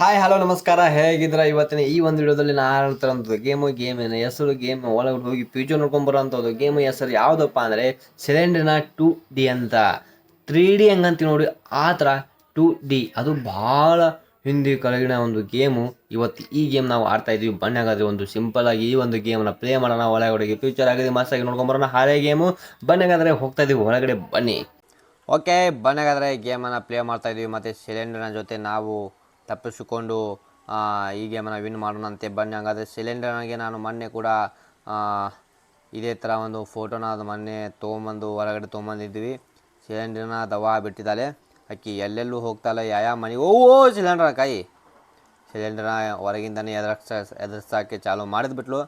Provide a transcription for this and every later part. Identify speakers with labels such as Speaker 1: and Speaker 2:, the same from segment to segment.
Speaker 1: Hi hello ನಮಸ್ಕಾರ. ಹೇಗಿದ್ರ ಇವತ್ತಿನ ಈ ಒಂದು ವಿಡಿಯೋದಲ್ಲಿ ನಾನು ಹೇಳ್ತಾರಂಥದ್ದು ಗೇಮು ಏನು? ಹೆಸರು ಗೇಮ್ ಒಳಗಡೆ ಹೋಗಿ ಫ್ಯೂಚರ್ ನೋಡ್ಕೊಂಡ್ ಬರೋಂಥದ್ದು ಗೇಮ್. ಹೆಸರು ಯಾವುದಪ್ಪ ಅಂದರೆ ಸಿಲಿಂಡರ್ನ ಟು ಡಿ ಅಂತ. ತ್ರೀ ಡಿ ಹೆಂಗಂತೀವಿ ನೋಡಿ, ಆ ಥರ ಟು ಡಿ ಅದು ಭಾಳ ಹಿಂದಿ ಕೆಳಗಿನ ಒಂದು ಗೇಮು. ಇವತ್ತು ಈ ಗೇಮ್ ನಾವು ಆಡ್ತಾ ಇದ್ದೀವಿ. ಬನ್ನಿ ಹಾಗಾದ್ರೆ ಒಂದು ಸಿಂಪಲ್ ಆಗಿ ಈ ಒಂದು ಗೇಮನ್ನು ಪ್ಲೇ ಮಾಡೋಣ. ಒಳಗಡೆ ಫ್ಯೂಚರ್ ಆಗಿದೆ ಮಸ್ತಾಗಿ ನೋಡ್ಕೊಂಡ್ ಬರೋಣ. ಹಳೆ ಗೇಮು. ಬನ್ನಿ ಹಾಗಾದ್ರೆ ಹೋಗ್ತಾ ಇದೀವಿ ಒಳಗಡೆ ಬನ್ನಿ. ಓಕೆ ಬನ್ನಿ ಗೇಮನ್ನು ಪ್ಲೇ ಮಾಡ್ತಾ ಇದೀವಿ ಮತ್ತು ಸಿಲಿಂಡರ್ನ ಜೊತೆ ನಾವು ತಪ್ಪಿಸಿಕೊಂಡು ಈ ಗೇಮನ್ನು ವಿನ್ ಮಾಡೋಣಂತೆ, ಬನ್ನಿ. ಹಾಗಾದರೆ ಸಿಲಿಂಡರ್ನಾಗೆ ನಾನು ಮೊನ್ನೆ ಕೂಡ ಇದೇ ಥರ ಒಂದು ಫೋಟೋನ ಅದು ಮೊನ್ನೆ ತೊಗೊಂಬಂದು, ಹೊರಗಡೆ ತೊಗೊಂಬಂದಿದ್ವಿ. ಸಿಲಿಂಡರ್ನ ದವಾ ಬಿಟ್ಟಿದ್ದಾಳೆ. ಅಕ್ಕಿ ಎಲ್ಲೆಲ್ಲೂ ಹೋಗ್ತಾಳೆ ಯಾವ ಮನೆ? ಓ ಸಿಲಿಂಡರ್ ಕಾಯಿ ಸಿಲಿಂಡರ್ನ ಹೊರಗಿಂದನೇ ಎದುರಿಸ ಎದುರಿಸೋಕ್ಕೆ ಚಾಲು ಮಾಡಿದ್ಬಿಟ್ಲು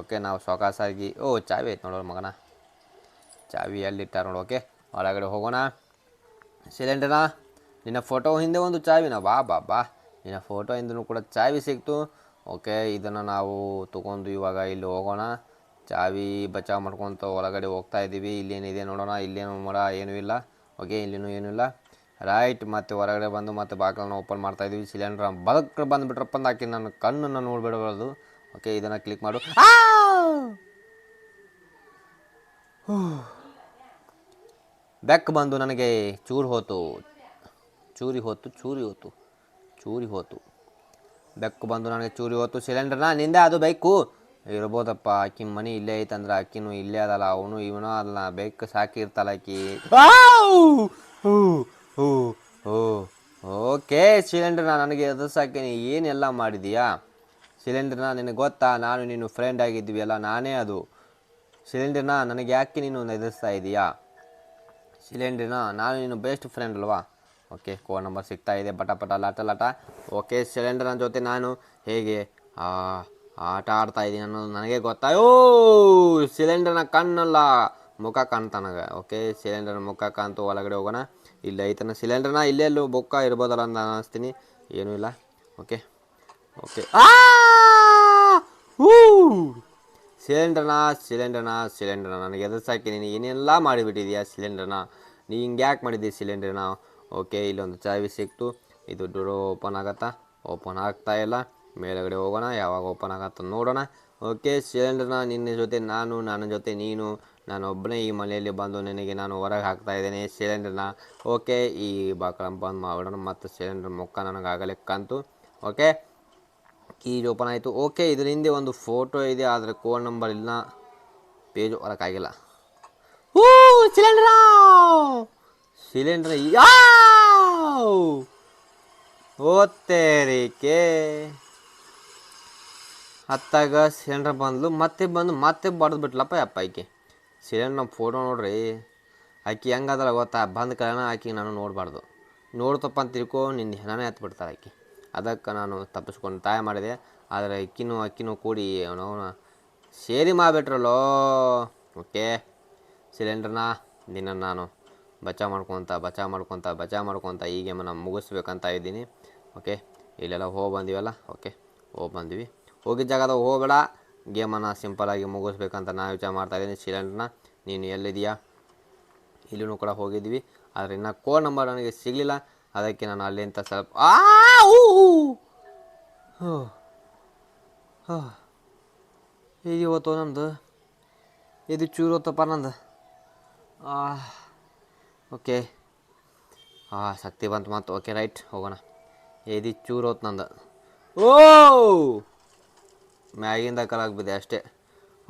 Speaker 1: ಓಕೆ, ನಾವು ಸೊಕಾಸಾಗಿ ಓ, ಚಾವಿ ಐತೆ ನೋಡೋರು ಮಗನ. ಚಾವಿ ಎಲ್ಲಿಟ್ಟಾರ ನೋಡು, ಓಕೆ. ಹೊರಗಡೆ ಹೋಗೋಣ. ಸಿಲಿಂಡರ್ನ ನಿನ್ನ ಫೋಟೋ ಹಿಂದೆ ಒಂದು ಚಾವಿನ ಬಾ ಬಾ ಬಾ. ನಿನ್ನ ಫೋಟೋ ಇಂದೂ ಕೂಡ ಚಾವಿ ಸಿಕ್ತು. ಓಕೆ ಇದನ್ನು ನಾವು ತೊಗೊಂಡು ಇವಾಗ ಇಲ್ಲಿ ಹೋಗೋಣ. ಚಾವಿ ಬಚಾವ್ ಮಾಡ್ಕೊತ ಒಳಗಡೆ ಹೋಗ್ತಾ ಇದ್ದೀವಿ ಇಲ್ಲೇನಿದೆ ನೋಡೋಣ, ಇಲ್ಲೇನು ಮರ ಏನೂ ಇಲ್ಲ. ಓಕೆ ಇಲ್ಲಿನೂ ಏನೂ ಇಲ್ಲ. ರೈಟ್ ಮತ್ತು ಹೊರಗಡೆ ಬಂದು ಮತ್ತೆ ಬಾಗಿಲನ್ನ ಓಪನ್ ಮಾಡ್ತಾ ಇದ್ದೀವಿ ಸಿಲಿಂಡರ್ ಬದಕ್ ಬಂದುಬಿಟ್ರಪ್ಪ ಅಂದಾಕಿ ನನ್ನ ಕಣ್ಣನ್ನು ನೋಡ್ಬಿಡಬಾರ್ದು. ಓಕೆ ಇದನ್ನು ಕ್ಲಿಕ್ ಮಾಡು! ಬೆಕ್ ಬಂದು ನನಗೆ ಚೂರು ಹೋತು. ಚೂರಿ ಹೋತು ಚೂರಿ ಹೋತು. ಚೂರಿ ಹೋತು. ಬೆಕ್ಕು ಬಂದು ನನಗೆ ಚೂರಿ ಹೋತು. ಸಿಲಿಂಡರ್ನ ನಿಂದೆ ಅದು ಬೈಕು ಇರ್ಬೋದಪ್ಪ ಆಕಿ ಮನೆ ಇಲ್ಲೇ ಐತಂದ್ರೆ ಆಕಿನೂ ಇಲ್ಲೇ ಅದಲ್ಲ ಅವನು ಇವನು ಅದಲ್ಲ ಬೆಕ್ಕು ಸಾಕಿರ್ತಲ್ಲ ಆಕಿ. ಓಕೆ ಸಿಲಿಂಡರ್ನ ನನಗೆ ಎದುರ್ಸಾಕೆ ನೀ ಏನೆಲ್ಲ ಮಾಡಿದೀಯಾ? ಸಿಲಿಂಡರ್ನ ನಿನಗೆ ಗೊತ್ತಾ ನಾನು ನೀನು ಫ್ರೆಂಡ್ ಆಗಿದ್ವಿ ಅಲ್ಲ ನಾನೇ ಅದು. ಸಿಲಿಂಡರ್ನ ನನಗೆ ಯಾಕೆ ನೀನು ಎದುರಿಸ್ತಾ ಇದೀಯಾ? ಸಿಲಿಂಡರ್ನ ನಾನು ನೀನು ಬೆಸ್ಟ್ ಫ್ರೆಂಡ್ ಅಲ್ವಾ? ಓಕೆ ಕೋಡ್ ನಂಬರ್ ಸಿಗ್ತಾ ಇದೆ ಪಟ ಪಟ ಲಾಟ ಲಾಟ. ಓಕೆ ಸಿಲಿಂಡರ್ನ ಜೊತೆ ನಾನು ಹೇಗೆ ಆಟ ಆಡ್ತಾ ಇದ್ದೀನಿ ಅನ್ನೋದು ನನಗೆ ಗೊತ್ತಾಯ್ ಸಿಲಿಂಡರ್ನ ಕಣ್ಣಲ್ಲ, ಮುಖ ಕಾಣ್ತ ನನಗೆ. ಓಕೆ ಸಿಲಿಂಡರ್ನ ಮುಖ ಕಾಣ್ತು, ಒಳಗಡೆ ಹೋಗೋಣ. ಇಲ್ಲ ಐತನ ಸಿಲಿಂಡರ್ನ ಇಲ್ಲೆಲ್ಲೂ ಬುಕ್ಕ ಇರ್ಬೋದಲ್ಲ ಅಂತ ಅನ್ನಿಸ್ತೀನಿ ಏನೂ ಇಲ್ಲ. Okay okay. ಹೂ! ಸಿಲಿಂಡರ್ನ ಸಿಲಿಂಡರ್ನ ಸಿಲಿಂಡರ್ನ ನನಗೆ ಎದುರ್ಸಾಕಿ ನೀನು ಏನೆಲ್ಲ ಮಾಡಿಬಿಟ್ಟಿದೀಯಾ ಸಿಲಿಂಡರ್ನ ನೀ? ಹಿಂಗೆ ಯಾಕೆ ಮಾಡಿದ್ದೀಯ ಸಿಲಿಂಡರ್ನ ಓಕೆ ಇಲ್ಲೊಂದು ಚಾವಿ ಸಿಕ್ತು. ಇದು ಡೋರ್ ಓಪನ್ ಆಗತ್ತಾ? ಓಪನ್ ಆಗ್ತಾ ಇಲ್ಲ. ಮೇಲುಗಡೆ ಹೋಗೋಣ, ಯಾವಾಗ ಓಪನ್ ಆಗತ್ತ ನೋಡೋಣ. ಓಕೆ, ಸಿಲಿಂಡರ್ನ ನಿನ್ನ ಜೊತೆ, ನಾನು, ನನ್ನ ಜೊತೆ, ನೀನು, ನಾನು ಒಬ್ಬನೇ ಈ ಮನೆಯಲ್ಲಿ ಬಂದು ನಿನಗೆ ನಾನು ಹೊರಗೆ ಹಾಕ್ತಾ ಇದ್ದೇನೆ, ಸಿಲಿಂಡರ್ನ. ಓಕೆ, ಈ ಬಾಕಳ ಬಂದ್ ಮಾಡೋಣ ಮತ್ತು ಸಿಲಿಂಡರ್ ಮುಖ ನನಗಾಗಲೇ ಕಂತು. ಓಕೆ ಕೀಜ್ ಓಪನ್ ಆಯಿತು. ಓಕೆ, ಇದರ ಹಿಂದೆ ಒಂದು ಫೋಟೋ ಇದೆ, ಆದರೆ ಕೋಡ್ ನಂಬರ್ ಇಲ್ಲ. ಪೇಜ್ ಹೊರಕ್ಕಾಗಿಲ್ಲ ಹೂ, ಸಿಲಿಂಡ್ರ! ಸಿಲಿಂಡರ್. ಓತ್ತೇರಿಕೆ ಹತ್ತಾಗ ಸಿಲಿಂಡರ್ ಬಂದ್ಲು, ಮತ್ತೆ ಬಂದು ಮತ್ತೆ ಬಡ್ದು ಬಿಟ್ಲಪ್ಪ ಅಪ್ಪ ಆಕೆ ಸಿಲಿಂಡರ್ ಫೋಟೋ ನೋಡ್ರಿ. ಆಕೆ ಹೆಂಗದಲ್ಲ ಗೊತ್ತಾ? ಬಂದ ಕಾರಣ ಆಕಿ ನಾನು ನೋಡಬಾರ್ದು. ನೋಡ್ತಪ್ಪ ಅಂತ ತಿಳ್ಕೊ ನಿನ್ನ ಹೆಣನೇ ಹತ್ತು ಬಿಡ್ತಾರೆ ಆಕೆ. ಅದಕ್ಕೆ ನಾನು ತಪ್ಪಿಸ್ಕೊಂಡು ತಾಯ ಮಾಡಿದೆ. ಆದರೆ ಅಕ್ಕಿನೂ ಅಕ್ಕಿನೂ ಕೂಡಿ ಅವನವನ ಸೇರಿ ಮಾಡಿಬಿಟ್ರಲ್ಲೋ. ಓಕೆ, ಸಿಲಿಂಡರ್ನ ನಿನ್ನ ನಾನು ಬಚಾವ್ ಮಾಡ್ಕೊತ ಬಚಾವ್ ಮಾಡ್ಕೊತ ಬಚಾವ್ ಮಾಡ್ಕೊತ ಈ ಗೇಮನ್ನು ಮುಗಿಸ್ಬೇಕಂತ ಇದ್ದೀನಿ. ಓಕೆ ಇಲ್ಲೆಲ್ಲ ಹೋಗಿ ಬಂದೀವಲ್ಲ? ಓಕೆ ಹೋಗಿ ಬಂದ್ವಿ. ಹೋಗಿದ್ದ ಜಾಗದಾಗ ಹೋಗಬೇಡ. ಗೇಮನ್ನು ಸಿಂಪಲಾಗಿ ಮುಗಿಸ್ಬೇಕಂತ ನಾನು ವಿಚಾರ ಮಾಡ್ತಾಯಿದ್ದೀನಿ ಸಿಲಿಂಡ್ರನ್ನ ನೀನು ಎಲ್ಲಿದೆಯಾ ಇಲ್ಲೂ ಕೂಡ ಹೋಗಿದ್ವಿ. ಆದರೆ ಇನ್ನು ಕೋಡ್ ನಂಬರ್ ನನಗೆ ಸಿಗಲಿಲ್ಲ. ಅದಕ್ಕೆ ನಾನು ಅಲ್ಲಿಂದ ಸ್ವಲ್ಪ ಆ. ಇದು ಇವತ್ತು ನಮ್ಮದು ಇದು ಚೂರು ಹೊತ್ತಪ್ಪ ನಂದು. ಓಕೆ. ಹಾಂ ಶಕ್ತಿ ಬಂತು ಮತ್ತು ಓಕೆ, ರೈಟ್. ಹೋಗೋಣ. ಏದಿ ಚೂರು ಹೊತ್ತು ನಂದು. ಓ! ಮ್ಯಾಗಿಂದ ಕಲಾಗ್ಬಿದೆ ಅಷ್ಟೇ.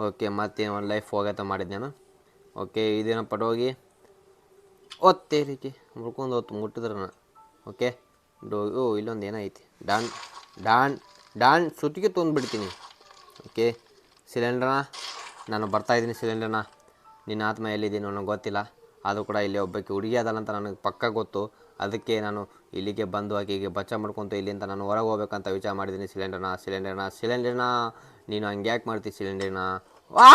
Speaker 1: ಓಕೆ, ಮತ್ತೇನು ಒಂದು ಲೈಫ್ ಹೋಗೈತೆ ಮಾಡಿದ್ದೆ ನಾನು. ಓಕೆ, ಇದೇನೋ ಪಟೋಗಿ. ಓದ್ತೇ ರೀತಿ ಹೊತ್ತು ಮುಟ್ಟಿದ್ರೆ ನಾನು. ಓಕೆ ಡೋ ಓ, ಇಲ್ಲೊಂದು ಏನೈತಿ ಡಾನ್ ಡಾನ್ ಡಾನ್ ಸುತ್ತಿಗೆ ತೊಂದ್ಬಿಡ್ತೀನಿ. ಓಕೆ ಸಿಲಿಂಡ್ರನ ನಾನು ಬರ್ತಾಯಿದ್ದೀನಿ ಸಿಲಿಂಡರ್ನ ನಿನ್ನ ಆತ್ಮ ಎಲ್ಲಿದ್ದೀನಿ ನನಗೆ ಗೊತ್ತಿಲ್ಲ. ಆದರೂ ಕೂಡ ಇಲ್ಲಿ ಒಬ್ಬಕ್ಕೆ ಹುಡುಗಿ ಅದಲ್ಲ ಅಂತ ನನಗೆ ಪಕ್ಕ ಗೊತ್ತು. ಅದಕ್ಕೆ ನಾನು ಇಲ್ಲಿಗೆ ಬಂದು ಆಕೆಗೆ ಬಚ್ಚ ಮಾಡ್ಕೊತ ಇಲ್ಲಿಂದ ನಾನು ಹೊರಗೆ ಹೋಗ್ಬೇಕಂತ ವಿಚಾರ ಮಾಡಿದ್ದೀನಿ. ಸಿಲಿಂಡರ್ನ ಸಿಲಿಂಡರ್ನ ಸಿಲಿಂಡರ್ನ ನೀನು ಹಂಗೆ ಯಾಕೆ ಮಾಡ್ತಿ ಸಿಲಿಂಡರ್ನ ವಾ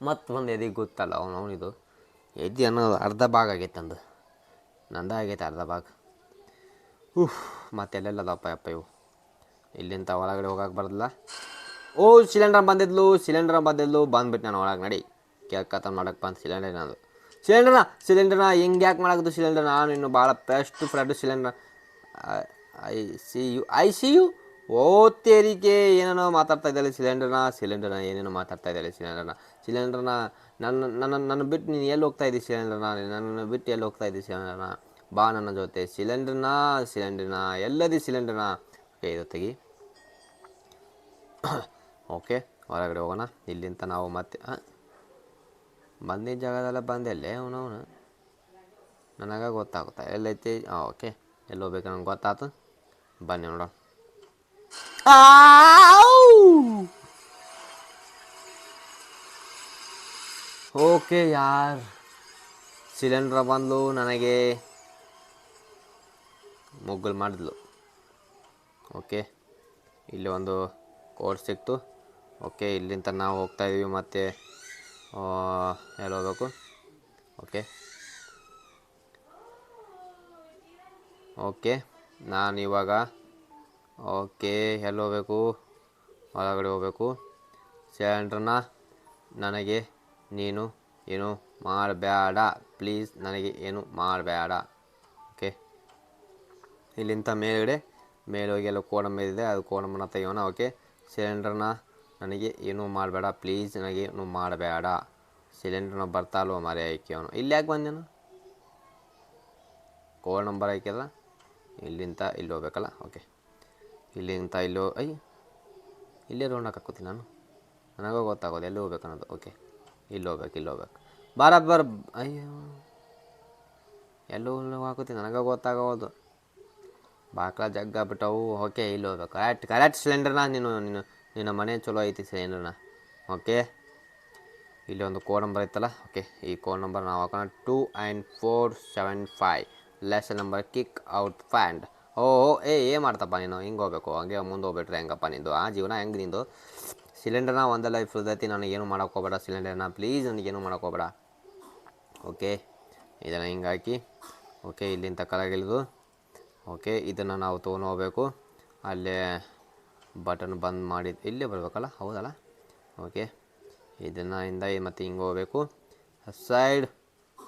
Speaker 1: ಮತ್ತು ಒಂದು ಎದಿಗೆ ಗೊತ್ತಲ್ಲ ಅವನು, ಅವನಿದು. ಎದಿ ಅನ್ನೋದು ಅರ್ಧ ಭಾಗ ಆಗೈತೆ ಅಂದು ನಂದ ಆಗೈತೆ ಅರ್ಧ ಭಾಗ. ಉಫ್, ಮತ್ತೆಲ್ಲೆಲ್ಲದಪ್ಪ ಅಪ್ಪ ಇವು. ಇಲ್ಲಿಂದ ಒಳಗಡೆ ಹೋಗಕ್ಕೆ ಬರಲ್ಲ. ಓ, ಸಿಲಿಂಡರ್ ಬಂದಿದ್ಲು ಸಿಲಿಂಡರ್ ಬಂದಿದ್ಲು, ಬಂದ್ಬಿಟ್ಟು ನಾನು ಒಳಗೆ ನಡಿ. ಕೇಳ್ಕತ್ತ ಮಾಡಕ್ಕೆ ಬಂದು ಸಿಲಿಂಡರ್ ನಾನು ಸಿಲಿಂಡರ್ನ ಸಿಲಿಂಡರ್ನ ಹೆಂಗೆ ಯಾಕೆ ಮಾಡೋದು ಸಿಲಿಂಡರ್? ನಾನು ಇನ್ನು ಭಾಳ best friend cylinder. I see you I see you ಓ, ತೇರಿಕೆ, ಏನೇನೋ ಮಾತಾಡ್ತಾ ಇದ್ದಾಳೆ ಸಿಲಿಂಡರ್ನ ಸಿಲಿಂಡರ್ನ ಏನೇನೋ ಮಾತಾಡ್ತಾ ಇದ್ದಾಳೆ ಸಿಲಿಂಡರ್ನ. ಸಿಲಿಂಡರ್ನ ನನ್ನ ನನ್ನ ನನ್ನ ಬಿಟ್ಟು ನೀನು ಎಲ್ಲಿ ಹೋಗ್ತಾ ಇದ್ದೀವಿ ಸಿಲಿಂಡರ್ನ? ನನ್ನ ಬಿಟ್ಟು ಎಲ್ಲಿ ಹೋಗ್ತಾ ಇದ್ದೀವಿ ಸಿಲಿಂಡರ್ನ? ಬಾ ನನ್ನ ಜೊತೆ. ಸಿಲಿಂಡರ್ನ ಸಿಲಿಂಡರ್ನ, ಎಲ್ಲದಿ ಸಿಲಿಂಡರ್ನ. ಓಕೆ ಓಕೆ, ಹೊರಗಡೆ ಹೋಗೋಣ. ಇಲ್ಲಿಂದ ನಾವು ಮತ್ತೆ ಬಂದಿದ್ದ ಜಾಗದಲ್ಲ ಬಂದೆಲ್ಲೇ ಅವನು ಅವನು. ನನಗೆ ಗೊತ್ತಾಗುತ್ತೆ. ಎಲ್ಲೈತಿ ಹಾಂ ಓಕೆ. ಎಲ್ಲಿ ಹೋಗ್ಬೇಕು ನಂಗೆ ಗೊತ್ತಾಯ್ತು ಬನ್ನಿ ನೋಡೋಣ. ಓಕೆ ಯಾರ್? ಸಿಲಿಂಡ್ರ ಬಂದ್ಲು ನನಗೆ. ಮುಗ್ಗಲು ಮಾಡಿದ್ಲು. ಓಕೆ. ಇಲ್ಲಿ ಒಂದು ಕೋಡ್ ಸಿಕ್ತು. ಓಕೆ, ಇಲ್ಲಿಂದ ನಾವು ಹೋಗ್ತಾ ಇದೀವಿ ಮತ್ತು ಎಲ್ಲಿ ಹೋಗ್ಬೇಕು? ಓಕೆ. ಓಕೆ, ನಾನು ಇವಾಗ, ಓಕೆ, ಎಲ್ಲಿ ಹೋಗ್ಬೇಕು? ಹೊರಗಡೆ ಹೋಗ್ಬೇಕು. ಸಿಲಿಂಡ್ರನ್ನ ನನಗೆ ನೀನು ಏನು ಮಾಡಬೇಡ. ಪ್ಲೀಸ್ ನನಗೆ ಏನು ಮಾಡಬೇಡ. ಓಕೆ. ಇಲ್ಲಿಂದ ಮೇಲುಗಡೆ ಮೇಲೋಗಿ ಎಲ್ಲ ನಂಬರ್ ಇದೆ, ಅದು ಕೋಣಮ್ಮನ ತೆಗಿಯೋಣ ಓಕೆ. ಸಿಲಿಂಡರ್ನ ನನಗೆ ಏನೂ ಮಾಡಬೇಡ ಪ್ಲೀಸ್ ನನಗೆ ಏನು ಮಾಡಬೇಡ. ಸಿಲಿಂಡರ್ನ ಬರ್ತಾಲ್ವ ಮರೆ ಅವನು. ಇಲ್ಲಿ ಯಾಕೆ ಬಂದೇನು? ಕೋಲ್ ನಂಬರ್ ಹಾಕ್ಯದ ಇಲ್ಲಿಂದ ಇಲ್ಲಿ ಹೋಗ್ಬೇಕಲ್ಲ? ಓಕೆ ಇಲ್ಲಿಂದ ಇಲ್ಲಿ ಐ ಇಲ್ಲೇ ರೌಂಡ್ ಹಾಕೋತೀನಿ ನಾನು. ನನಗೂ ಗೊತ್ತಾಗೋದು, ಎಲ್ಲಿ ಹೋಗ್ಬೇಕು ಅನ್ನೋದು. ಓಕೆ ಇಲ್ಲಿ ಹೋಗ್ಬೇಕು ಇಲ್ಲಿ ಹೋಗ್ಬೇಕು. ಬಾರ ಬರ ಅಯ್ಯೋ. ಎಲ್ಲೋ ಹಾಕೋತೀನಿ? ನನಗೆ ಗೊತ್ತಾಗೋದು. ಬಾಕಳ ಜಗ್ಗ ಬಿಟ್ಟವು ಓಕೆ, ಇಲ್ಲಿ ಹೋಗ್ಬೇಕು. ಕರೆಕ್ಟ್ ಕರೆಕ್ಟ್ ಸಿಲಿಂಡರ್ನ ನೀನು ನೀನು ನಿನ್ನ ಮನೆ ಚಲೋ ಐತಿ ಸೇನಣ್ಣ ಓಕೆ ಇಲ್ಲಿ ಒಂದು ಕೋಡ್ ನಂಬರ್ ಐತಲ್ಲ? ಓಕೆ ಈ ಕೋಡ್ ನಂಬರ್ ನಾವು ಹಾಕೋಣ. Two and four seven five less number kick out ಫ್ಯಾಂಡ್ ಓ ಏ ಏ ಮಾಡ್ತಪ್ಪ ನೀನು. ಹಿಂಗೆ ಹೋಗ್ಬೇಕು. ಹಂಗೆ ಮುಂದೆ ಹೋಗ್ಬಿಟ್ರೆ ಹೆಂಗಪ್ಪ ನಿಂದು? ಆ ಜೀವನ ಹೆಂಗೆ ನಿಂದು? ಸಿಲಿಂಡರ್ನ ಒಂದೇ ಲೈಫ್ ಇರ್ತೈತಿ ಏನು ಮಾಡೋಕೆ ಹೋಗ್ಬೇಡ. ಸಿಲಿಂಡರ್ನ ಪ್ಲೀಸ್ ನನಗೇನು ಹೋಗ್ಬೇಡ. ಓಕೆ ಇದನ್ನು ಹಿಂಗೆ ಹಾಕಿ. ಓಕೆ ಇಲ್ಲಿಂದ ಕಲಾಗಿಲ್ದು ಓಕೆ ಇದನ್ನು ನಾವು ತೊಗೊಂಡು ಹೋಗ್ಬೇಕು. ಅಲ್ಲೇ ಬಟನ್ ಬಂದ್ ಮಾಡಿ ಇಲ್ಲೇ ಬರಬೇಕಲ್ಲ? ಹೌದಲ್ಲ? ಓಕೆ ಇದನ್ನು ಇಂದ ಮತ್ತು ಹಿಂಗೆ ಹೋಗ್ಬೇಕು. ಸೈಡ್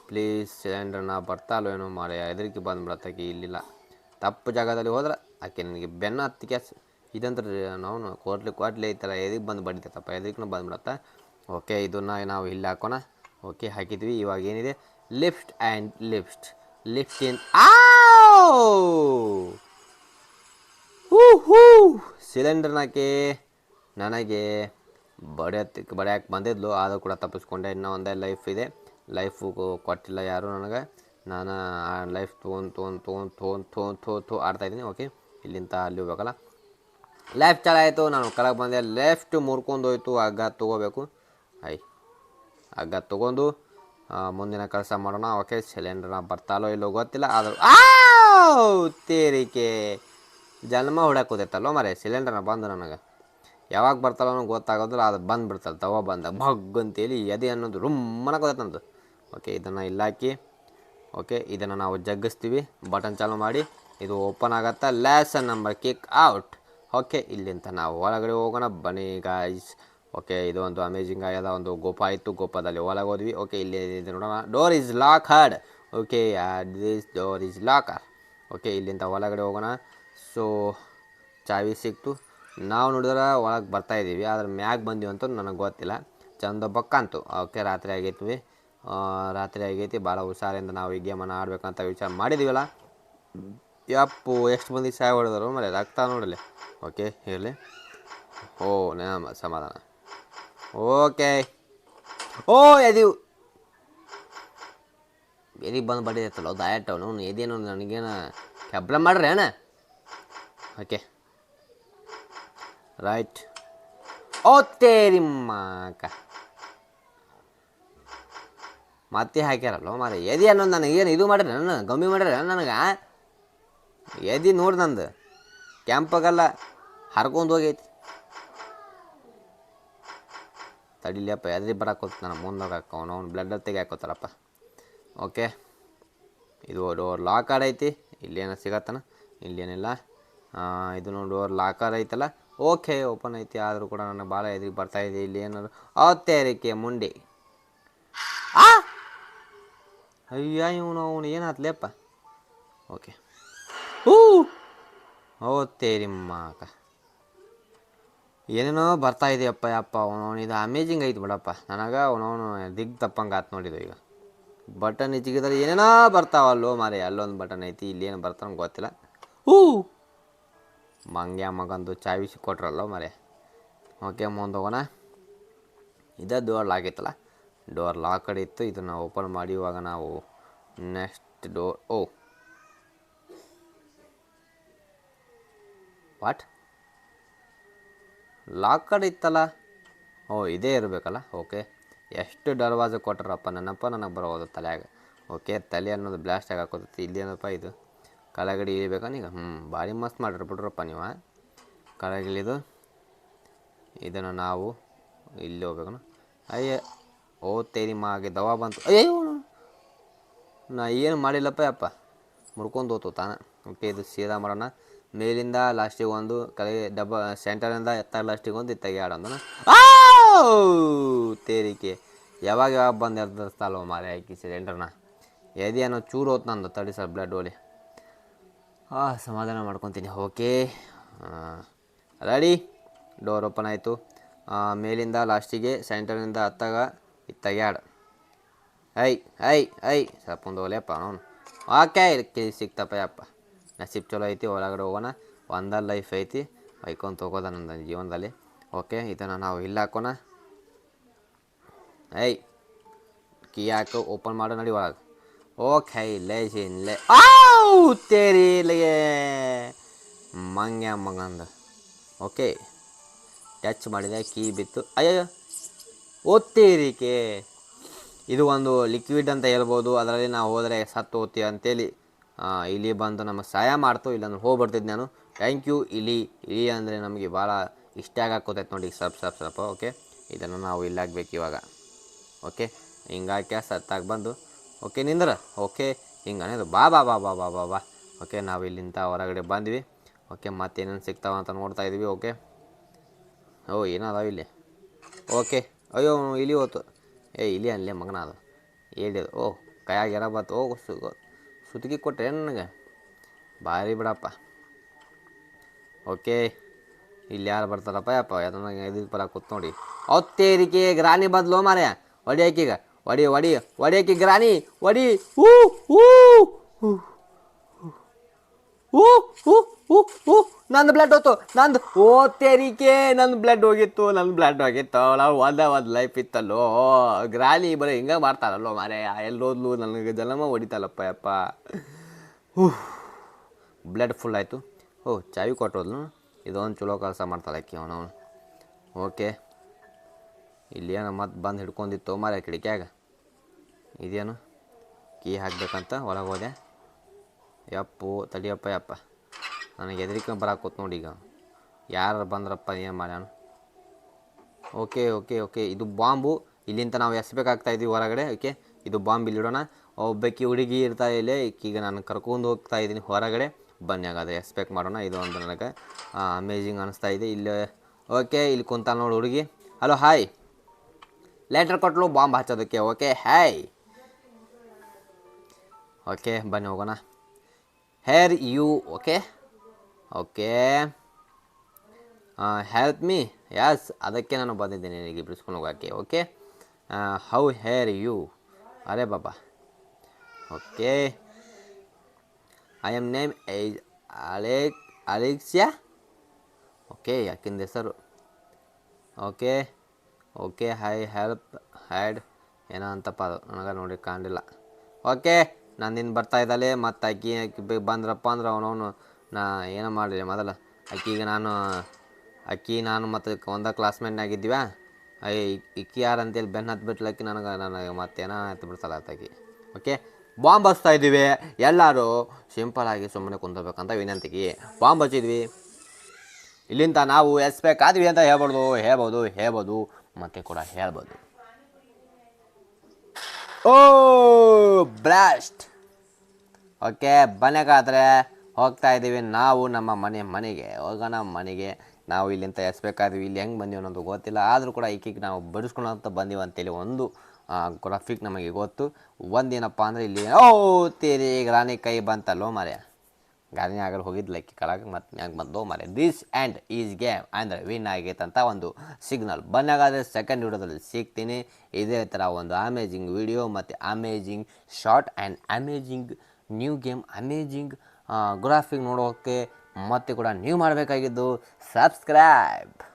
Speaker 1: ಪ್ಲೀಸ್ ಸಿಲಿಂಡರ್ನ ಬರ್ತಾಲೋ ಏನೋ ಮಾಡಿ ಎದುರಿಗೆ ಬಂದ್ಬಿಡತ್ತಾಕಿ ಇಲ್ಲಿಲ್ಲ. ತಪ್ಪು ಜಾಗದಲ್ಲಿ ಹೋದ್ರೆ ಆಕೆ ನನಗೆ ಬೆನ್ನ ಹತ್ತಿ ಕ್ಯಾಸ್ ಇದಂದ್ರೆ ನಾವು ಕೋಟ್ಲಿ ಕೋಟ್ಲಿ ಐತಲ್ಲ ಎದಕ್ಕೆ ಬಂದು ಬಡಿತೈತಪ್ಪ ಎದಕ್ಕೆ ಬಂದುಬಿಡತ್ತ. ಓಕೆ ಇದನ್ನು ನಾವು ಇಲ್ಲಿ ಹಾಕೋಣ. ಓಕೆ ಹಾಕಿದ್ವಿ. ಇವಾಗ ಏನಿದೆ? Lift and lift lift in ಆ ಹೂ ಹೂ ಸಿಲಿಂಡರ್ನಾಕೆ, ನನಗೆ ಬಡಿಯಕ್ಕೆ ಬಡಿಯಕ್ಕೆ ಬಂದಿದ್ಲು, ಆದರೂ ಕೂಡ ತಪ್ಪಿಸ್ಕೊಂಡೆ. ಇನ್ನೂ ಒಂದೇ ಲೈಫ್ ಇದೆ. ಲೈಫು ಕೊಟ್ಟಿಲ್ಲ ಯಾರು ನನಗೆ. ನಾನು ಆ ಲೈಫ್ ತೊಗೊಂಡು ತೊಗೊಂಡು ತೊಗೊಂಡು ತೊಗೊಂಡು ತೊಗೊಂಡು ತೋ ತೋ ಆಡ್ತಾಯಿದ್ದೀನಿ ಓಕೆ? ಇಲ್ಲಿಂದ ಅಲ್ಲಿ ಹೋಗ್ಬೇಕಲ್ಲ ಲೆಫ್ಟ್ ಚಲಾಯಿತು ನಾನು ಕೆಳಗೆ ಬಂದೆ. ಲೆಫ್ಟ್ ಮುರ್ಕೊಂಡು ಹೋಯ್ತು ಹಗ್ಗ ತೊಗೋಬೇಕು. ಐ, ಹಗ್ಗ ತೊಗೊಂಡು ಮುಂದಿನ ಕೆಲಸ ಮಾಡೋಣ, ಓಕೆ? ಸಿಲಿಂಡರ್ನ ಬರ್ತಾಲೋ ಇಲ್ಲೋ ಗೊತ್ತಿಲ್ಲ. ಆದರೂ ಆ ತೇರಿಕೆ! ಜನ್ಮ ಹೊಡ್ಯಾಕೋದೈತಲ್ಲೋ ಮರೆ ಸಿಲಿಂಡರ್ನ ಬಂದು ನನಗೆ. ಯಾವಾಗ ಬರ್ತಾಳೋ ಅನ್ನೋ ಗೊತ್ತಾಗೋದಿಲ್ಲ ಅದು ಬಂದು ಬಿಡ್ತಲ್ಲ ತವ ಬಂದ. ಭಗ್ ಅಂತೇಳಿ ಎದೆ ಅನ್ನೋದು ರುಮ್ಮನ ನಂದು. ಓಕೆ, ಇದನ್ನು ಇಲ್ಲ ಹಾಕಿ. ಓಕೆ, ಇದನ್ನು ನಾವು ಜಗ್ಗಿಸ್ತೀವಿ. ಬಟನ್ ಚಾಲು ಮಾಡಿ. ಇದು ಓಪನ್ ಆಗತ್ತಾ. Lesson number kick out. Okay, ಇಲ್ಲಿಂದ ನಾವು ಒಳಗಡೆ ಹೋಗೋಣ. ಬನ್ನಿ ಗಾಯ್ಸ್ ಓಕೆ, ಇದು ಒಂದು ಅಮೇಜಿಂಗ್ ಆಗ್ಯದ ಒಂದು ಗೋಪ ಇತ್ತು. ಗೋಪದಲ್ಲಿ ಒಳಗೆ ಹೋದ್ವಿ. ಓಕೆ, ಇಲ್ಲಿ ಇದು ನೋಡೋಣ. Door is lock heard okay this door is lock okay, ಇಲ್ಲಿಂದ ಒಳಗಡೆ ಹೋಗೋಣ. ಸೊ ಚಾವಿ ಸಿಕ್ತು. ನಾವು ನೋಡಿದ್ರೆ ಒಳಗೆ ಬರ್ತಾ ಇದ್ದೀವಿ. ಆದ್ರೆ ಮ್ಯಾಗ್ ಬಂದೀವಿ ಅಂತ ನನಗೆ ಗೊತ್ತಿಲ್ಲ. ಚಂದ ಬಕ್ಕ ಅಂತು. ಓಕೆ ರಾತ್ರಿ ಆಗೈತಿ ಆ, ರಾತ್ರಿ ಆಗೈತಿ. ಭಾಳ ಹುಷಾರಿಂದ ನಾವು ಈ ಗೇಮನ್ನು ಆಡಬೇಕಂತ ವಿಚಾರ ಮಾಡಿದ್ದೀವಲ್ಲ ಯಪ್ಪು ಎಷ್ಟು ಮಂದಿ ಸಾಯ ಹೊಡೆದರು? ಮರೆ ರಕ್ತ ನೋಡಲಿ. ಓಕೆ ಇರಲಿ. ಓ ನಮ್ಮ ಸಮಾಧಾನ. ಓಕೆ. ಓ ಎದಿವು ಎದಿಗೆ ಬಂದು ಬಡಿದೈತಲ್ಲ ದಯಟ್ ಅವನು ಎದೇನು ನನಗೇನು ಕೆಬ್ಲ ಮಾಡ್ರಿ ಅಣ್ಣ ಓಕೆ ರೈಟ್ ಓ ತೇರಿ ಮಾಕ ಮತ್ತೆ ಹಾಕ್ಯಾರಲ್ಲ ಮಾರೆ ಎದಿ ಅನ್ನೋದು ಏನು ಇದು ಮಾಡ್ರಿ ನಾನು ಗಮ್ಮಿ ಮಾಡ್ರಿ ನನಗೆ ಎದಿ ನೋಡಿ ನಂದು. ಕ್ಯಾಂಪಾಗಲ್ಲ ಹರ್ಕೊಂಡು ಹೋಗೈತಿ. ತಡಿಲಿಯಪ್ಪ, ಎದ್ರಿ ಬರಕ್ಕೆ ನಾನು ಮುಂದೆ ಅವನು ಅವ್ನು ಬ್ಲಡ್ ತೆಗಿ ಹಾಕೋತಾರಪ್ಪ ಓಕೆ ಇದು ಡೋರ್ ಲಾಕರ್ ಐತಿ ಇಲ್ಲೇನ ಸಿಗತ್ತನ? ಇಲ್ಲೇನಿಲ್ಲ. ಇದು ಡೋರ್ ಲಾಕರ್ ಐತಲ್ಲ? ಓಕೆ ಓಪನ್ ಐತಿ. ಆದರೂ ಕೂಡ ನನಗೆ ಭಾಳ ಎದುರಿಗೆ ಬರ್ತಾ ಇದೆ. ಇಲ್ಲಿ ಏನಾದ್ರು ಅತ್ತೇರಿಕೆ ಮುಂಡಿ. ಆ! ಅಯ್ಯ, ಇವನು, ಅವನು ಏನಾತ್ಲೇಪ್ಪ ಓಕೆ ಹೂ! ಓ ತೇರಿ ಮಾಕ ಏನೇನೋ ಬರ್ತಾ ಇದೆಯಪ್ಪ ಅಪ್ಪ ಅವನವನು ಇದು ಅಮೇಜಿಂಗ್ ಐತಿ ಬಿಡಪ್ಪ. ನನಗೆ ಅವನವನು ದಿಗ್ ತಪ್ಪಂಗೆ ಆತು ನೋಡಿದ್ದು ಈಗ. ಬಟನ್ ಹೆಚ್ಚಿಗಿದ್ರೆ ಏನೇನೋ ಬರ್ತಾವಲ್ಲೋ ಮಾರಿ ಅಲ್ಲೊಂದು ಬಟನ್ ಐತಿ ಇಲ್ಲೇನು ಬರ್ತಾನ ಗೊತ್ತಿಲ್ಲ. ಹೂ! ಮಂಗ್ಯ ಮಗಂದು ಚಾವಿಸಿ ಕೊಟ್ರಲ್ಲ ಮರೆ. ಓಕೆ ಮುಂದೆ ಹೋಗೋಣ. ಇದೇ ಡೋರ್ ಲಾಕ್ ಇತ್ತಲ್ಲ? ಡೋರ್ ಲಾಕಡ್ ಇತ್ತು, ಇದನ್ನು ಓಪನ್ ಮಾಡಿ ಇವಾಗ ನಾವು next door O. What locked ಇತ್ತಲ್ಲ? ಓ, ಇದೇ ಇರಬೇಕಲ್ಲ? ಓಕೆ ಎಷ್ಟು ಡರ್ವಾಜು ಕೊಟ್ರಪ್ಪ? ನನ್ನಪ್ಪ ನನಗೆ ಬರೋದು ತಲೆಯಾಗ. ಓಕೆ ತಲೆ ಅನ್ನೋದು ಬ್ಲಾಸ್ಟ್ ಆಗಿ ಹಾಕೋತೈತಿ. ಇಲ್ಲಿ ಏನಪ್ಪ ಇದು? ಕೆಳಗಡೆ ನೀವು ಹ್ಞೂ ಭಾರಿ ಮಸ್ತ್ ಮಾಡಿರಿ ಬಿಡ್ರಪ್ಪ ನೀವು ಕಳಗಿಳಿದು ಇದನ್ನು ನಾವು ಇಲ್ಲಿ ಹೋಗ್ಬೇಕು ಅಯ್ಯ, ಓ, ತೇರಿ ಮಾಗೆ ದವಾ ಬಂತು. ಅಯ್ಯೋ ನಾ ಏನು ಮಾಡಿಲ್ಲಪ್ಪ ಅಪ್ಪ ಮುಡ್ಕೊಂಡು ಹೋತು ತಾನ. ಓಕೆ, ಇದು ಸೀದಾ ಮಾಡೋಣ. ಮೇಲಿಂದ ಲಾಸ್ಟಿಗೆ ಒಂದು ಕೆಳಗೆ ಡಬ್ಬ ಸೆಂಟರಿಂದ ಎತ್ತ ಲಾಸ್ಟಿಗೆ ಒಂದು ಇತ್ತಾಗಿ ಆಡೋಣ ತೇರಿಕೆ ಯಾವಾಗ ಯಾವಾಗ ಬಂದು ಎದ್ದಿಸ್ತಲ್ವ ಮಾರೆ ಹಾಕಿ ಸಿಲಿಂಡರ್ನ ಎದೆನೋ ಚೂರು ಹೋತು ನಂದು, ತಡಿ ಸರ್ ಬ್ಲಡ್ ಓಲಿ ಹಾಂ ಸಮಾಧಾನ ಮಾಡ್ಕೊತೀನಿ. ಓಕೆ ರೆಡಿ ಡೋರ್ ಓಪನ್ ಆಯಿತು. ಮೇಲಿಂದ ಲಾಸ್ಟಿಗೆ ಸೆಂಟರ್ನಿಂದ ಹತ್ತಾಗ ಇತ್ತಾಗೆ ಆಡ ಐ ಐ ಐ. ಸ್ವಲ್ಪ ಒಂದು ಒಲೆಯಪ್ಪ ಅವನು. ಓಕೆ ಇಲ್ಲಿ ಸಿಕ್ತಪ್ಪ ಯಪ್ಪ. ನಸೀಬ್ ಚಲೋ ಐತಿ, ಒಳಗಡೆ ಹೋಗೋಣ. ಒಂದ ಲೈಫ್ ಐತಿ. ಹೊಯ್ಕೊಂತ ಹೋಗೋದ ನನ್ನ ಜೀವನದಲ್ಲಿ. ಓಕೆ ಇದನ್ನು ನಾವು ಇಲ್ಲ ಹಾಕೋಣ. ಐ ಕೀ ಹಾಕು ಓಪನ್ ಮಾಡೋಣ ನಡಿ ಒಳಗೆ. Okay legend. Le ಆವ್ ತೇರಿ ಇಲ್ಲಿಗೆ ಮಂಗ್ಯ ಮಗಂದ ಓಕೆ ಟಚ್ ಮಾಡಿದೆ ಕೀ ಬಿತ್ತು. ಅಯ್ಯೋ ಓದ್ತೀರಿಕೆ ಇದು ಒಂದು ಲಿಕ್ವಿಡ್ ಅಂತ ಹೇಳ್ಬೋದು. ಅದರಲ್ಲಿ ನಾವು ಹೋದರೆ ಸತ್ತು ಹೋಗ್ತೀವಿ ಅಂತೇಳಿ. ಇಲ್ಲಿ ಇಲಿ ಬಂದು ನಮಗೆ ಸಹಾಯ ಮಾಡ್ತು. ಇಲ್ಲಾಂದ್ರೆ ಹೋಗ್ಬಿಡ್ತಿದ್ದೆ ನಾನು. ಥ್ಯಾಂಕ್ ಯು ಇಲಿ ಇಲಿ ಅಂದರೆ ನಮಗೆ ಭಾಳ ಇಷ್ಟ ಆಗಾಕೋತೈತೆ ನೋಡಿ. ಸ್ವಲ್ಪ ಸ್ವಲ್ಪ ಸ್ವಲ್ಪ ಓಕೆ ಇದನ್ನು ನಾವು ಇಲ್ಲಾಗಬೇಕು ಇವಾಗ. ಓಕೆ ಹಿಂಗಾಕ್ಯ ಸತ್ತಾಗಿ ಬಂದು. ಓಕೆ ನಿಂದ್ರ? ಓಕೆ, ಹಿಂಗೆ ಅನ್ನೋದು. ಬಾ ಬಾ ಬಾ ಬಾ ಬಾ ಬಾ ಬಾ. ಓಕೆ, ನಾವು ಇಲ್ಲಿಂದ ಹೊರಗಡೆ ಬಂದ್ವಿ. ಓಕೆ, ಮತ್ತೇನೇನು ಸಿಗ್ತಾವ ಅಂತ ನೋಡ್ತಾ ಇದ್ವಿ, ಓಕೆ? ಓ, ಏನದಾವ ಇಲ್ಲಿ? ಓಕೆ, ಅಯ್ಯೋ ಇಲಿ ಹೋತು. ಏ ಇಲಿ ಅಲ್ಲೇ ಮಗನ ಅದು. ಹೇಳಿದು, ಓ, ಕೈಯಾಗ ಎರ ಬತ್ತು ಓ, ಸು ಸುತ್ತಿಗೆ ಕೊಟ್ಟರೆ ನನಗೆ. ಭಾರಿ ಬಿಡಪ್ಪ. ಓಕೆ, ಇಲ್ಲಿ ಯಾರು ಬರ್ತಾರಪ್ಪ? ಯಪ್ಪ ಯಾತನ ಇದಕ್ಕೆ ಪರ ಕೂತ್ ನೋಡಿ. ಹೊತ್ತೇರಿಕೆ ಗ್ರಾನಿ ಬದಲು ಮಾರ್ಯ ಹೊಡಿಯಾಕೀಗ ಹೊಡಿ ಹೊಡಿ ಹೊಡಿಯಾಕಿ ಗ್ರಾನಿ ಹೊಡಿ ಹೂ ಹೂ ಹೂ ಹೂ ಹೂ ಹೂ ನಂದು ಬ್ಲಡ್ ಹೋತು ನಂದು, ಓ, ತೆರಿಕೆ. ನನ್ನ ಬ್ಲಡ್ ಹೋಗಿತ್ತು. ನನ್ನ ಬ್ಲಡ್ ಹೋಗಿತ್ತು. ನಾವು ಒಂದೇ ಒಂದು ಲೈಫ್ ಇತ್ತಲ್ಲೋ. ಗ್ರಾಲಿ ಬರೀ ಹಿಂಗೆ ಮಾಡ್ತಾರಲ್ಲೋ ಮಾರೇ. ಎಲ್ಲೋದ್ಲು ನನಗೆ ಜನ್ಮ ಹೊಡಿತಲ್ಲಪ್ಪ ಯಪ್ಪ. ಹೂ ಬ್ಲಡ್ ಫುಲ್ ಆಯಿತು. ಓ, ಚಾವಿ ಕೊಟ್ಟೋದ್ಲು. ಇದೊಂದು ಚಲೋ ಕೆಲಸ ಮಾಡ್ತಾಳೆ ಅಕ್ಕಿ ಅವನವನು. ಓಕೆ ಇಲ್ಲಿ ಏನೋ ಮತ್ತೆ ಬಂದು ಹಿಡ್ಕೊಂಡಿತ್ತು ಮಾರ ಕಿಡಿಕ್ಯಾಗ ಇದೇನು? ಕೀ ಹಾಕ್ಬೇಕಂತ ಒಳಗೆ ಹೋದೆ. ಯಪ್ಪು, ತಡಿಯಪ್ಪ, ಯಪ್ಪ. ನನಗೆ ಹೆದರಿಕೆ ಬರಾಕೋತ್ ನೋಡಿ ಈಗ. ಯಾರು ಬಂದ್ರಪ್ಪ ಏನು ಮಾಡ್ಯಾನು ಓಕೆ ಓಕೆ ಓಕೆ. ಇದು ಬಾಂಬು. ಇಲ್ಲಿಂದ ನಾವು ಎಸ್ಬೇಕಾಗ್ತಾ ಇದ್ದೀವಿ ಹೊರಗಡೆ. ಓಕೆ? ಇದು ಬಾಂಬ್ ಇಲ್ಲಿ ಇಡೋಣ. ಒಬ್ಬಾಕಿ ಹುಡುಗಿ ಇರ್ತಾ ಇಲ್ಲ. ಈಗ ನಾನು ಕರ್ಕೊಂಡು ಹೋಗ್ತಾ ಇದ್ದೀನಿ ಹೊರಗಡೆ. ಬನ್ನಿ ಹಾಗಾದ್ರೆ ಎಸ್ಪೆಕ್ಟ್ ಮಾಡೋಣ. ಇದು ಒಂದು ನನಗೆ ಅಮೇಝಿಂಗ್ ಅನಿಸ್ತಾ ಇದೆ. ಇಲ್ಲಿ, ಓಕೆ, ಇಲ್ಲಿ ಕುಂತ ನೋಡಿ ಹುಡುಗಿ. ಹಲೋ ಹಾಯ್ ಲೆಟ್ರ್ ಕೊಟ್ಟಲು ಬಾಂಬ್ ಹಚ್ಚೋದಕ್ಕೆ. ಓಕೆ ಹಾಯ್ ಓಕೆ ಬನ್ನಿ ಹೋಗೋಣ are you okay okay help me yes ಅದಕ್ಕೆ ನಾನು ಬಂದಿದ್ದೀನಿ ನಿನಗೆ ಬಿಡಿಸ್ಕೊಂಡು ಹೋಗೋಕ್ಕೆ ಓಕೆ ಹೌ ಹೇರ್ ಯು ಅರೆ ಬಾಬಾ okay I am name is Alec Alexia okay ಯಾಕಿಂದ ಹೆಸರು okay okay hi help had ಏನೋ ಅಂತಪ್ಪ ಅದು ನನಗೆ ನೋಡಿ ಕಾಣಲಿಲ್ಲ ಓಕೆ ನಂದಿನ ಬರ್ತಾ ಇದ್ದಾಳೆ, ಮತ್ತು ಅಕ್ಕಿ ಅಕ್ಕಿ ಬೆ- ಬಂದ್ರಪ್ಪ ಅಂದ್ರೆ ಅವನವನು ನಾ ಏನೋ ಮಾಡಲಿ ಮೊದಲ. ಅಕ್ಕಿಗೆ ನಾನು ಅಕ್ಕಿ ನಾನು ಮತ್ತು ಒಂದ ಕ್ಲಾಸ್ಮೇಟ್ನಾಗಿದ್ದೀವ ಇಕ್ಕಿ ಯಾರು ಅಂತೇಳಿ ಬೆನ್ನು ಹತ್ತು ಬಿಟ್ಲಕ್ಕಿ ನನಗೆ ನನಗೆ ಮತ್ತೇನೋ ಹತ್ತು ಬಿಡ್ಸಲ್ಲ ಆತಾಕಿ ಓಕೆ? ಬಾಂಬ್ ಹಚ್ತಾ ಇದ್ದೀವಿ. ಎಲ್ಲರೂ ಸಿಂಪಲಾಗಿ ಸುಮ್ಮನೆ ಕುಂದಬೇಕಂತ ವಿನಂತಿಗೆ ಬಾಂಬ್ ಹಚ್ಚಿದ್ವಿ. ಇಲ್ಲಿಂದ ನಾವು ಎಸ್ಬೇಕಾದ್ವಿ ಅಂತ ಹೇಳ್ಬೋದು ಹೇಳ್ಬೋದು ಹೇಳ್ಬೋದು ಮತ್ತೆ ಕೂಡ ಹೇಳ್ಬೋದು ಓ, ಬ್ಲಾಸ್ಟ್. ಓಕೆ ಬನ್ನೇಗಾದ್ರೆ ಹೋಗ್ತಾ ಇದ್ದೀವಿ. ನಾವು ನಮ್ಮ ಮನೆ, ಮನೆಗೆ, ಹೋಗೋಣ ಮನೆಗೆ. ನಾವು ಇಲ್ಲಿಂದ ಎಸ್ಬೇಕಾದ್ವಿ. ಇಲ್ಲಿ ಹೆಂಗೆ ಬಂದೀವಿ ಅನ್ನೋದು ಗೊತ್ತಿಲ್ಲ. ಆದರೂ ಕೂಡ ಈಕಿಗೆ ನಾವು ಬಡಿಸ್ಕೊಳಂತ ಬಂದೀವಿ ಅಂತೇಳಿ ಒಂದು ಗ್ರಾಫಿಕ್ ನಮಗೆ ಗೊತ್ತು. ಒಂದೇನಪ್ಪ ಅಂದರೆ ಇಲ್ಲಿ, ಓ ತೇರಿ ರಾಣಿ ಕೈ ಬಂತಲ್ಲೋ ಮಾರ್ಯ ಗಾರಿನ ಆಗಲು ಹೋಗಿದ್ಲ ಲೈಕ್ ಕೆಳಗೆ, ಮತ್ತು ಮ್ಯಾಗ ಬಂದು ಮಾರೆ. ದಿಸ್ ಆ್ಯಂಡ್ ಈಸ್ ಗೇಮ್ ಅಂದರೆ ವಿನ್ ಆಗೈತೆ ಅಂತ ಒಂದು ಸಿಗ್ನಲ್ ಬಂದಾಗಾದರೆ ಸೆಕೆಂಡ್ ವಿಡಿಯೋದಲ್ಲಿ ಸಿಗ್ತೀನಿ. ಇದೇ ಥರ ಒಂದು ಅಮೇಜಿಂಗ್ ವಿಡಿಯೋ ಮತ್ತು amazing short and amazing new game amazing graphic ನೋಡೋಕ್ಕೆ ಮತ್ತೆ ಕೂಡ ನೀವು ಮಾಡಬೇಕಾಗಿದ್ದು ಸಬ್ಸ್ಕ್ರೈಬ್